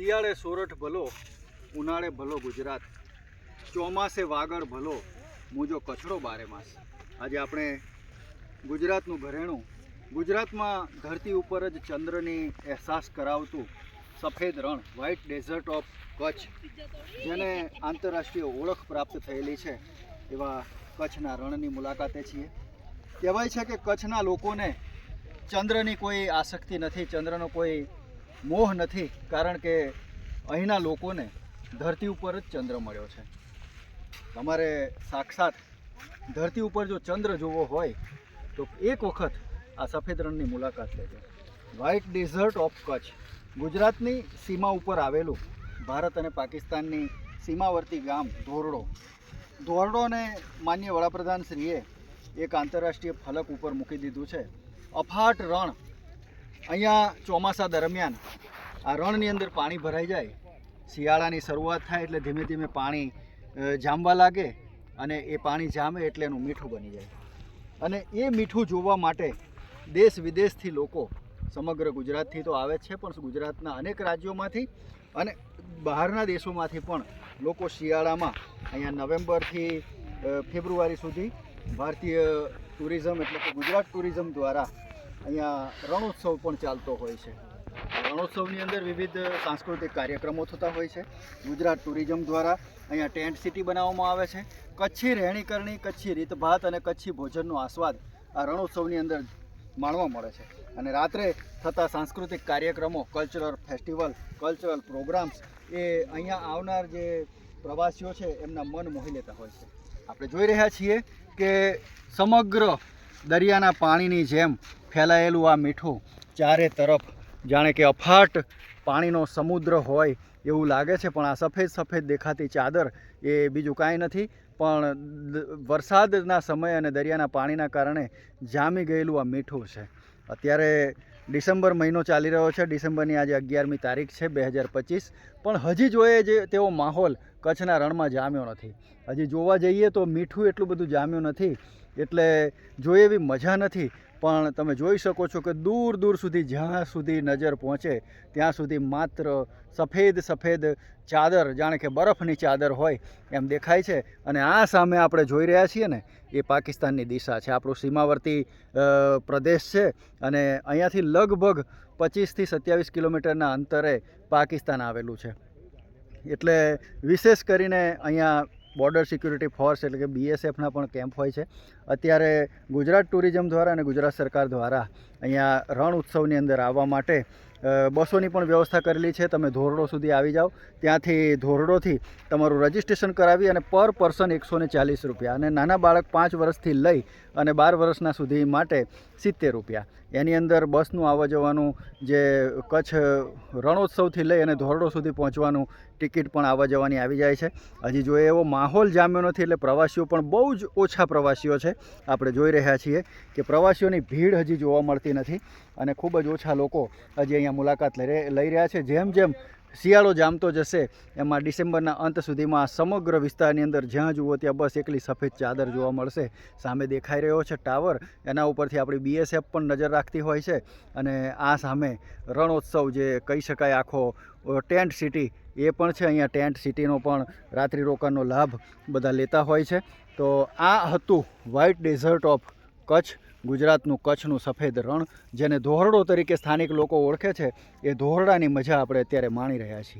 શિયાળે સોરઠ ભલો, ઉનાળે ભલો ગુજરાત. ચોમાસે વાગડ ભલો, મૂજો કચરો બારે માસ. આજે આપણે ગુજરાતનું ઘરેણું, ગુજરાતમાં ધરતી ઉપર જ ચંદ્રની અહેસાસ કરાવતું સફેદ રણ વ્હાઇટ ડેઝર્ટ ઓફ કચ્છ, જેને આંતરરાષ્ટ્રીય ઓળખ પ્રાપ્ત થયેલી છે એવા કચ્છના રણની મુલાકાતે છીએ. કહેવાય છે કે કચ્છના લોકોને ચંદ્રની કોઈ આસક્તિ નથી, ચંદ્રનો કોઈ મોહ નથી, કારણ કે અહીંના લોકોને ધરતી ઉપર જ ચંદ્ર મળ્યો છે. તમારે સાક્ષાત ધરતી ઉપર જો ચંદ્ર જોવો હોય, તો એક વખત આ સફેદ રણની મુલાકાત લેજો. વ્હાઇટ ડેઝર્ટ ઓફ કચ્છ, ગુજરાતની સીમા ઉપર આવેલું ભારત અને પાકિસ્તાનની સીમાવર્તી ગામ ધોરડો. ધોરડોને માન્ય વડાપ્રધાન શ્રીએ એક આંતરરાષ્ટ્રીય ફલક ઉપર મૂકી દીધું છે. અફાટ રણ અહીંયા ચોમાસા દરમિયાન આ રણની અંદર પાણી ભરાઈ જાય, શિયાળાની શરૂઆત થાય એટલે ધીમે ધીમે પાણી જામવા લાગે અને એ પાણી જામે એટલે એનું મીઠું બની જાય. અને એ મીઠું જોવા માટે દેશ વિદેશથી લોકો સમગ્ર ગુજરાતથી તો આવે છે, પણ ગુજરાતના અનેક રાજ્યોમાંથી અને બહારના દેશોમાંથી પણ લોકો શિયાળામાં અહીંયા નવેમ્બરથી ફેબ્રુઆરી સુધી ભારતીય ટુરિઝમ એટલે કે ગુજરાત ટુરિઝમ દ્વારા અહીંયા રણોત્સવ પણ ચાલતો હોય છે. રણોત્સવની અંદર વિવિધ સાંસ્કૃતિક કાર્યક્રમો થતા હોય છે. ગુજરાત ટુરિઝમ દ્વારા અહીંયા ટેન્ટ સિટી બનાવવામાં આવે છે. કચ્છી રહેણીકરણી, કચ્છી રીતભાત અને કચ્છી ભોજનનો આસ્વાદ આ રણોત્સવની અંદર માણવા મળે છે. અને રાત્રે થતા સાંસ્કૃતિક કાર્યક્રમો, કલ્ચરલ ફેસ્ટિવલ, કલ્ચરલ પ્રોગ્રામ્સ એ અહીંયા આવનાર જે પ્રવાસીઓ છે એમના મન મોહી લેતા હોય છે. આપણે જોઈ રહ્યા છીએ કે સમગ્ર દરિયાના પાણીની જેમ ફેલાયેલું આ મીઠું ચારે તરફ જાણે કે અફાટ પાણીનો સમુદ્ર હોય એવું લાગે છે, પણ આ સફેદ સફેદ દેખાતી ચાદર એ બીજું કાંઈ નથી, પણ વરસાદના સમય અને દરિયાના પાણીના કારણે જામી ગયેલું આ મીઠું છે. અત્યારે ડિસેમ્બર મહિનો ચાલી રહ્યો છે, ડિસેમ્બરની આજે અગિયારમી તારીખ છે, બે હજાર પચીસ, પણ હજી જોઈએ જે તેવો માહોલ કચ્છના રણમાં જામ્યો નથી. હજી જોવા જઈએ તો મીઠું એટલું બધું જામ્યું નથી, એટલે જોઈએ એવી મજા નથી, પણ તમે જોઈ શકો છો કે દૂર દૂર સુધી જ્યાં સુધી નજર પહોંચે, ત્યાં સુધી માત્ર સફેદ સફેદ ચાદર, જાણે કે બરફની ચાદર હોય, એમ દેખાય છે. અને આ સામે આપણે જોઈ રહ્યા છીએ ને, એ પાકિસ્તાનની દિશા છે. આપણું સીમાવર્તી પ્રદેશ છે અને અહીંયાથી લગભગ પચીસથી સત્યાવીસ કિલોમીટરના અંતરે પાકિસ્તાન આવેલું છે. એટલે વિશેષ કરીને અહીંયા બોર્ડર સિક્યુરિટી ફોર્સ એટલે કે બીએસએફના પણ કેમ્પ હોય છે. અત્યારે ગુજરાત ટુરિઝમ દ્વારા અને ગુજરાત સરકાર દ્વારા અહીંયા રણ ઉત્સવની અંદર આવવા માટે બસોની પણ વ્યવસ્થા કરેલી છે. તમે ધોરડો સુધી આવી જાઓ. ત્યાંથી ધોરડોથી તમારું રજિસ્ટ્રેશન કરાવી અને પર પર્સન એકસો ચાલીસ રૂપિયા અને નાના બાળક પાંચ વર્ષથી લઈ અને બાર વર્ષના સુધી માટે સિત્તેર રૂપિયા. એની અંદર બસનું આવવા જવાનું, જે કચ્છ રણોત્સવથી લઈ અને ધોરડો સુધી પહોંચવાનું ટિકિટ પણ આવવા જવાની આવી જાય છે. હજી જો એવો માહોલ જામ્યો નથી એટલે પ્રવાસીઓ પણ બહુ જ ઓછા પ્રવાસીઓ છે. આપણે જોઈ રહ્યા છીએ કે પ્રવાસીઓની ભીડ હજી જોવા મળતી નથી અને ખૂબ જ ઓછા લોકો હજી અહીંયા મુલાકાત લઈ લઈ રહ્યા છે. જેમ જેમ શિયાળો જામતો જશે, એમાં ડિસેમ્બરના અંત સુધીમાં સમગ્ર વિસ્તારની અંદર જ્યાં જુઓ ત્યાં બસ એકલી સફેદ ચાદર જોવા મળશે. સામે દેખાઈ રહ્યો છે ટાવર. એના ઉપરથી આપણી બીએસએફ પણ નજર રાખતી હોય છે. અને આ સામે રણોત્સવ જે કહી શકાય આખો ટેન્ટ સિટી, એ પણ છે. અહીંયા ટેન્ટ સિટીનો પણ રાત્રિ રોકાણનો લાભ બધા લેતા હોય છે. તો આ હતું વ્હાઇટ ડેઝર્ટ ઓફ કચ્છ, ગુજરાતનું કચ્છનું સફેદ રણ, જેને ધોરડો તરીકે સ્થાનિક લોકો ઓળખે છે, એ ધોરડાની મજા આપણે અત્યારે માણી રહ્યા છીએ.